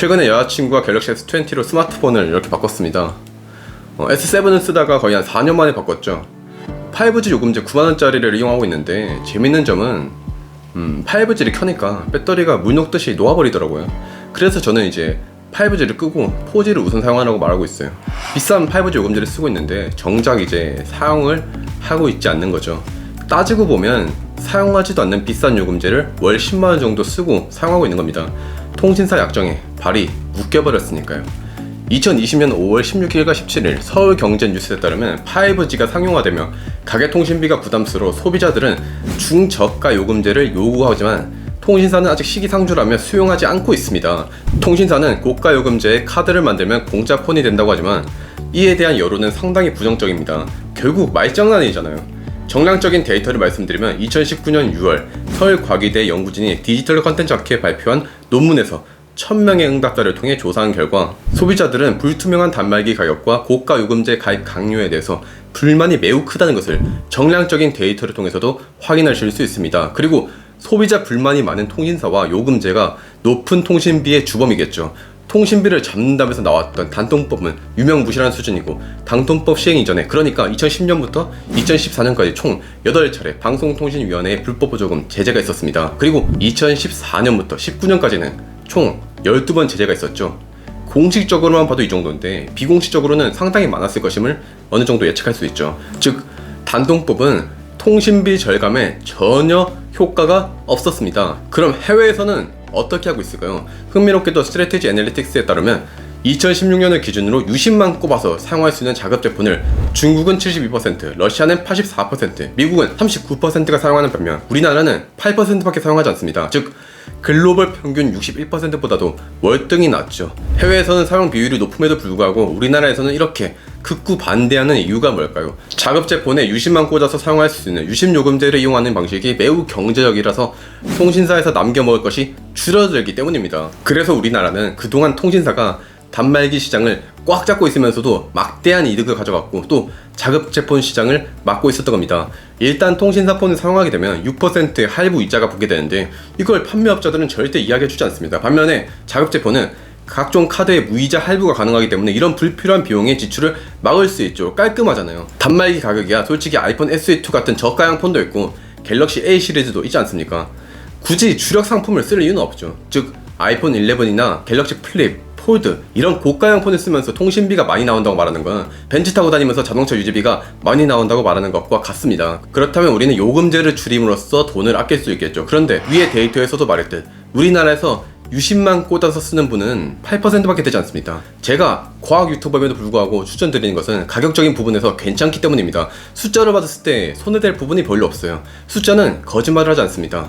최근에 여자친구가 갤럭시 S20로 스마트폰을 이렇게 바꿨습니다. 어, S7을 쓰다가 거의 한 4년 만에 바꿨죠. 5G 요금제 9만원짜리를 이용하고 있는데 재밌는 점은 음, 5G를 켜니까 배터리가 물 녹듯이 녹아버리더라고요. 그래서 저는 이제 5G를 끄고 4G를 우선 사용하라고 말하고 있어요. 비싼 5G 요금제를 쓰고 있는데 정작 이제 사용을 하고 있지 않는 거죠. 따지고 보면 사용하지도 않는 비싼 요금제를 월 10만원 정도 쓰고 사용하고 있는 겁니다. 통신사 약정에 발이 묶여버렸으니까요. 2020년 5월 16일과 17일 서울 경제 뉴스에 따르면 5G가 상용화되며 가계통신비가 부담스러워 소비자들은 중저가 요금제를 요구하지만 통신사는 아직 시기상조라며 수용하지 않고 있습니다. 통신사는 고가 요금제에 카드를 만들면 공짜 폰이 된다고 하지만 이에 대한 여론은 상당히 부정적입니다. 결국 말장난이잖아요. 정량적인 데이터를 말씀드리면 2019년 6월 서울과기대 연구진이 디지털 컨텐츠 학회에 발표한 논문에서 1000명의 응답자를 통해 조사한 결과 소비자들은 불투명한 단말기 가격과 고가 요금제 가입 강요에 대해서 불만이 매우 크다는 것을 정량적인 데이터를 통해서도 확인하실 수 있습니다. 그리고 소비자 불만이 많은 통신사와 요금제가 높은 통신비의 주범이겠죠. 통신비를 잡는다면서 나왔던 단통법은 유명무실한 수준이고 당통법 시행 이전에 그러니까 2010년부터 2014년까지 총 8차례 방송통신위원회의 불법 보조금 제재가 있었습니다. 그리고 2014년부터 19년까지는 총 12번 제재가 있었죠. 공식적으로만 봐도 이 정도인데 비공식적으로는 상당히 많았을 것임을 어느 정도 예측할 수 있죠. 즉 단통법은 통신비 절감에 전혀 효과가 없었습니다. 그럼 해외에서는 어떻게 하고 있을까요? 흥미롭게도 스트레티지 애널리틱스에 따르면 2016년을 기준으로 60만 꼽아서 사용할 수 있는 자급 제품을 중국은 72%, 러시아는 84%, 미국은 39%가 사용하는 반면 우리나라는 8%밖에 사용하지 않습니다. 즉 글로벌 평균 61%보다도 월등히 낮죠. 해외에서는 사용 비율이 높음에도 불구하고 우리나라에서는 이렇게 극구 반대하는 이유가 뭘까요? 자급제 폰에 유심만 꽂아서 사용할 수 있는 유심 요금제를 이용하는 방식이 매우 경제적이라서 통신사에서 남겨 먹을 것이 줄어들기 때문입니다. 그래서 우리나라는 그동안 통신사가 단말기 시장을 꽉 잡고 있으면서도 막대한 이득을 가져갔고 또 자급제폰 시장을 막고 있었던 겁니다. 일단 통신사 폰을 사용하게 되면 6%의 할부 이자가 붙게 되는데 이걸 판매업자들은 절대 이야기해주지 않습니다. 반면에 자급제폰은 각종 카드의 무이자 할부가 가능하기 때문에 이런 불필요한 비용의 지출을 막을 수 있죠. 깔끔하잖아요. 단말기 가격이야 솔직히 아이폰 SE2 같은 저가형 폰도 있고 갤럭시 A 시리즈도 있지 않습니까? 굳이 주력 상품을 쓸 이유는 없죠. 즉 아이폰 11이나 갤럭시 플립, 폴드 이런 고가형 폰을 쓰면서 통신비가 많이 나온다고 말하는 건 벤츠 타고 다니면서 자동차 유지비가 많이 나온다고 말하는 것과 같습니다. 그렇다면 우리는 요금제를 줄임으로써 돈을 아낄 수 있겠죠. 그런데 위에 데이터에서도 말했듯 우리나라에서 유심만 꽂아서 쓰는 분은 8%밖에 되지 않습니다. 제가 과학 유튜버임에도 불구하고 추천드리는 것은 가격적인 부분에서 괜찮기 때문입니다. 숫자를 받았을 때 손해될 부분이 별로 없어요. 숫자는 거짓말을 하지 않습니다.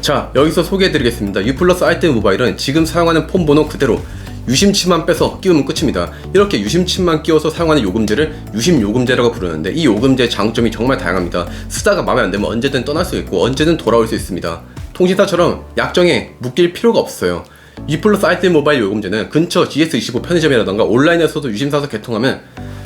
자, 여기서 소개해드리겠습니다. U 플러스 알뜰 모바일은 지금 사용하는 폰 번호 그대로 유심칩만 빼서 끼우면 끝입니다. 이렇게 유심칩만 끼워서 사용하는 요금제를 유심 요금제라고 부르는데 이 요금제의 장점이 정말 다양합니다. 쓰다가 마음에 안 들면 언제든 떠날 수 있고 언제든 돌아올 수 있습니다. 통신사처럼 약정에 묶일 필요가 없어요. U 플러스 알뜰 모바일 요금제는 근처 GS25 편의점이라던가 온라인에서도 유심 사서 개통하면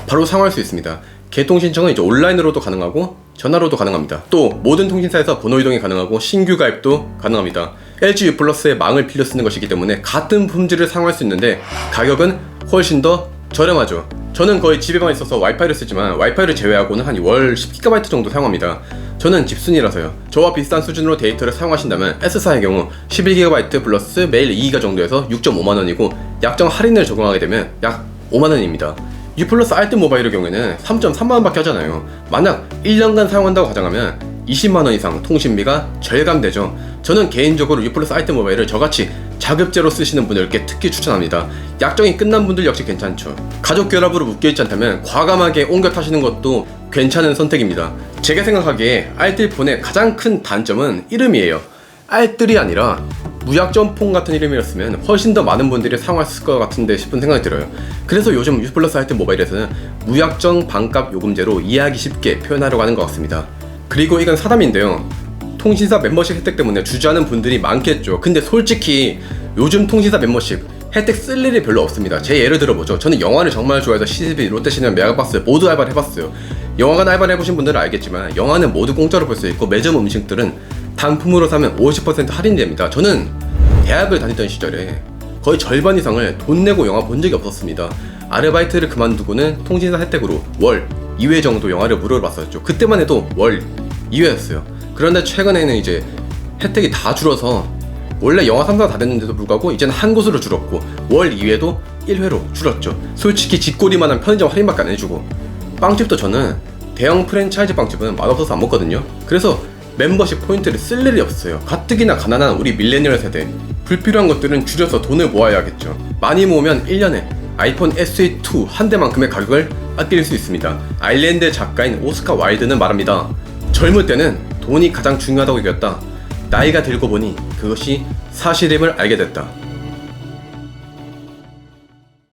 바로 사용할 수 있습니다. 개통 신청은 이제 온라인으로도 가능하고 전화로도 가능합니다. 또 모든 통신사에서 번호 이동이 가능하고 신규 가입도 가능합니다. LG U 플러스의 망을 빌려 쓰는 것이기 때문에 같은 품질을 사용할 수 있는데 가격은 훨씬 더 저렴하죠. 저는 거의 집에만 있어서 와이파이를 쓰지만 와이파이를 제외하고는 한 월 10GB 정도 사용합니다. 저는 집순이라서요. 저와 비슷한 수준으로 데이터를 사용하신다면 S사의 경우 11GB 플러스 매일 2기가 정도에서 6.5만원이고 약정 할인을 적용하게 되면 약 5만원입니다. U 플러스 알뜰 모바일의 경우에는 3.3만원밖에 하잖아요. 만약 1년간 사용한다고 가정하면 20만원 이상 통신비가 절감되죠. 저는 개인적으로 U 플러스 알뜰 모바일을 저같이 자급제로 쓰시는 분들께 특히 추천합니다. 약정이 끝난 분들 역시 괜찮죠. 가족 결합으로 묶여있지 않다면 과감하게 옮겨 타시는 것도 괜찮은 선택입니다. 제가 생각하기에 알뜰폰의 가장 큰 단점은 이름이에요. 알뜰이 아니라 무약점폰 같은 이름이었으면 훨씬 더 많은 분들이 사용했을 것 같은데 싶은 생각이 들어요. 그래서 요즘 유플러스 할때 모바일에서는 무약정 반값 요금제로 이해하기 쉽게 표현하려고 하는 것 같습니다. 그리고 이건 사담인데요. 통신사 멤버십 혜택 때문에 주저하는 분들이 많겠죠. 근데 솔직히 요즘 통신사 멤버십 혜택 쓸 일이 별로 없습니다. 제 예를 들어보죠. 저는 영화를 정말 좋아해서 CCTV, 롯데시네마, 메가박스 모두 알바를 해봤어요. 영화관 알바를 해보신 분들은 알겠지만 영화는 모두 공짜로 볼 수 있고 매점 음식들은 단품으로 사면 50% 할인됩니다. 저는 대학을 다니던 시절에 거의 절반 이상을 돈 내고 영화 본 적이 없었습니다. 아르바이트를 그만두고는 통신사 혜택으로 월 2회 정도 영화를 무료로 봤었죠. 그때만 해도 월 2회였어요. 그런데 최근에는 이제 혜택이 다 줄어서 원래 영화 3사 다 됐는데도 불구하고 이제는 한 곳으로 줄었고 월 2회도 1회로 줄었죠. 솔직히 집꼬리만한 편의점 할인밖에 안 해주고 빵집도 저는 대형 프랜차이즈 빵집은 맛없어서 안 먹거든요. 그래서 멤버십 포인트를 쓸 일이 없어요. 가뜩이나 가난한 우리 밀레니얼 세대 불필요한 것들은 줄여서 돈을 모아야겠죠. 많이 모으면 1년에 아이폰 SE2 한 대만큼의 가격을 아낄 수 있습니다. 아일랜드 작가인 오스카 와일드는 말합니다. 젊을 때는 돈이 가장 중요하다고 여겼다. 나이가 들고 보니 그것이 사실임을 알게 됐다.